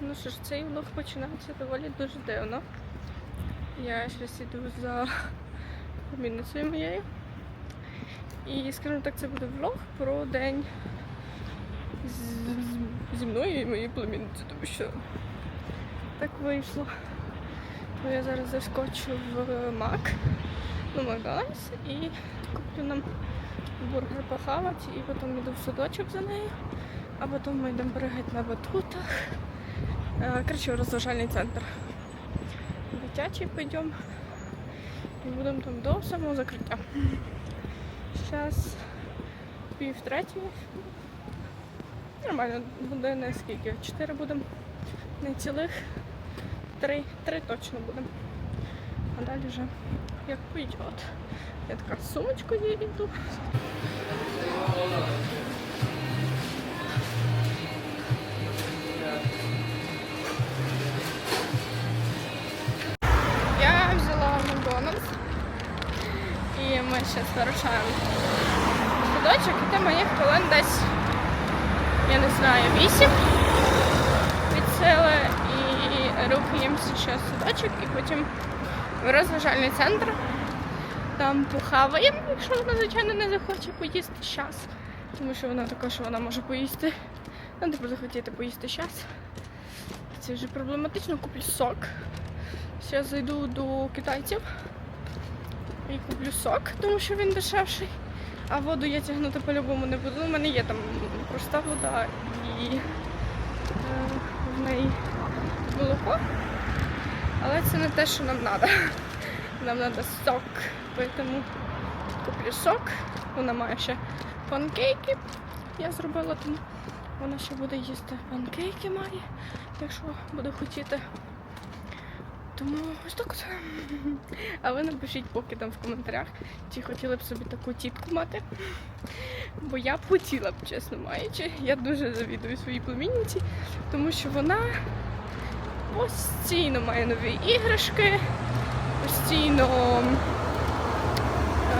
Ну що ж, цей влог починається доволі дуже дивно. Я щось іду за племінницею моєю. І, скажімо так, це буде влог про день з- з- зі мною і моєю племінницею, тому що так вийшло. То я зараз заскочу в Мак, ну Макдональдс, і куплю нам бургер похавати, і потім йду в садочок за нею, а потім ми йдемо перегати на батутах. Е, Коротше, в розважальний центр. Дитячий підемо. І будемо там до самого закриття. Зараз пів третьої. Нормально, години скільки? Чотири будемо. Не цілих. Три. Три точно будемо. А далі вже як пойдет. Я така з сумочкою йду. Ми зараз вирушаємо садочок, і там моїх хвилин десь, я не знаю, вісім від сили. І рухаємося ще садочок, і потім в розважальний центр. Там похаваємо, якщо вона, звичайно, не захоче поїсти зараз. Тому що вона також вона може поїсти. Треба буде захотіти поїсти зараз. Це вже проблематично, куплю сок. Зараз зайду до китайців і куплю сок, тому що він дешевший. А воду я тягнути по-любому не буду. У мене є там проста вода і е, в неї молоко. Але це не те, що нам треба. Нам треба сок. Тому куплю сок. Вона має ще панкейки. Я зробила тому. Вона ще буде їсти панкейки має, якщо буде хотіти. Тому ось так от. А ви напишіть поки там в коментарях, чи хотіли б собі таку тітку мати. Бо я б хотіла б, чесно маючи. Я дуже завідую своїй племінниці, тому що вона постійно має нові іграшки, постійно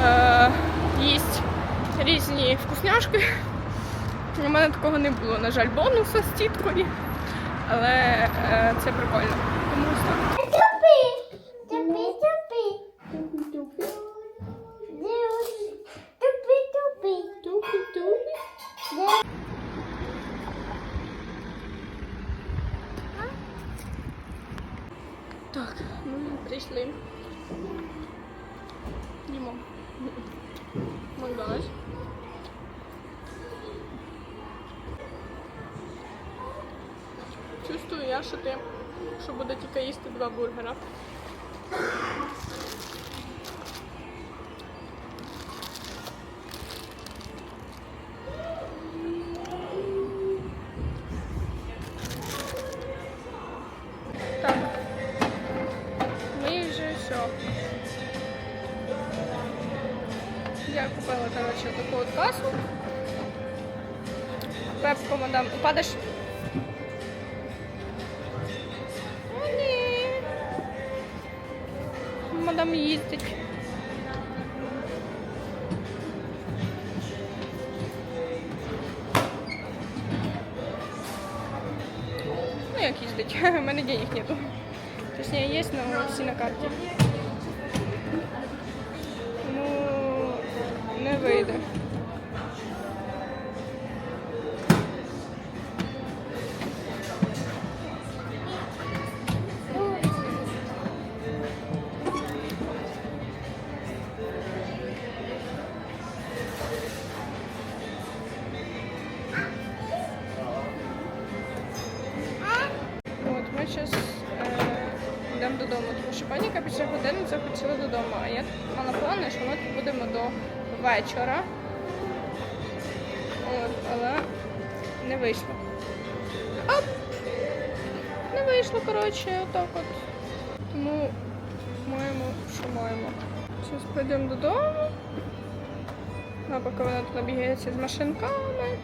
е, їсть різні вкусняшки. У мене такого не було, на жаль, бонуса з тіткою, але е, це прикольно. Так, ми прийшли. Їмо. Макдональдс. Чувствую я, що ти, що буде тільки їсти два бургера. Я купила, коротше, таку от касу. Пепко, мадам, упадеш? О, ні. Мадам їздить. Ну, як їздить? У мене денег нету. Точнее, есть, но всі на карті. Вийде. Зараз йдемо додому, тому що паніка після години захотіла додому. А я мала плани, що ми будемо до вечора. От, але не вийшло. Оп! Не вийшло, коротше, отак от. Тому маємо, що маємо. Зараз підемо додому. А поки вона тут набігається з машинками.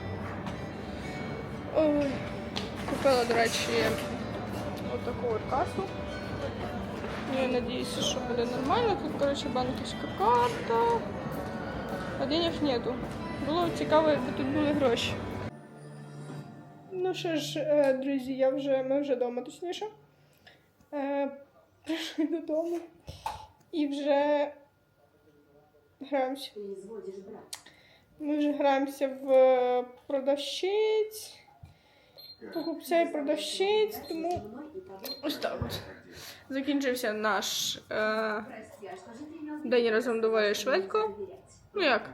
Ой. Купила, до речі, отаку от касу. Я надіюся, що буде нормально. Тут, коротше, банківська карта. А денег нету. Було цікаво, якби тут були гроші. Ну що ж, е, друзі, я вже, ми вже вдома, точніше. Е, Прийшли додому і вже граємося. Ми вже граємося в продавщиць, покупця і продавщиць, тому ось так. Закінчився наш е, день разом доволі швидко. Ну як?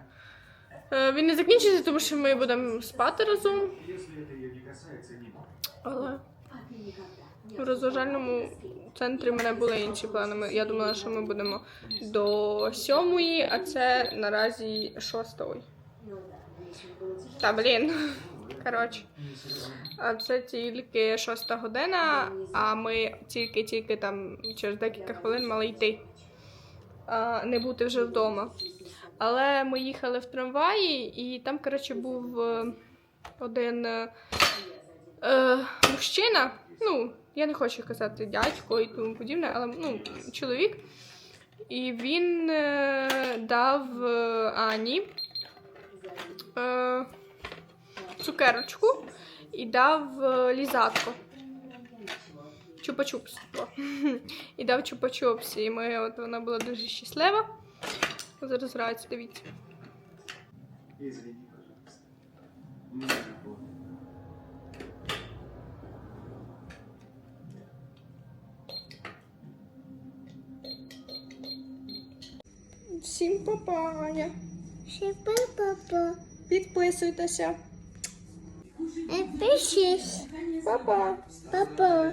Е, він не закінчиться, тому що ми будемо спати разом. Але в розважальному центрі в мене були інші плани. Я думала, що ми будемо до сьомої, а це наразі шостої. Та блін. Коротше. А це тільки шоста година, а ми тільки-тільки там через декілька хвилин мали йти. А, не бути вже вдома. Але ми їхали в трамваї, і там, коротше, був е, один е, е, мужчина. Ну, я не хочу казати дядько і тому подібне, але ну, чоловік. І він е, дав е, Ані е, цукерочку і дав е, лізатку. Чупа-чупс. І дав чупа-чупс. І ми, от вона була дуже щаслива. Зараз грається, дивіться. Извини, пожалуйста. Не могу. Всім папая. Ще папа. Підписуйтеся. Пишись. Па-па. Папа.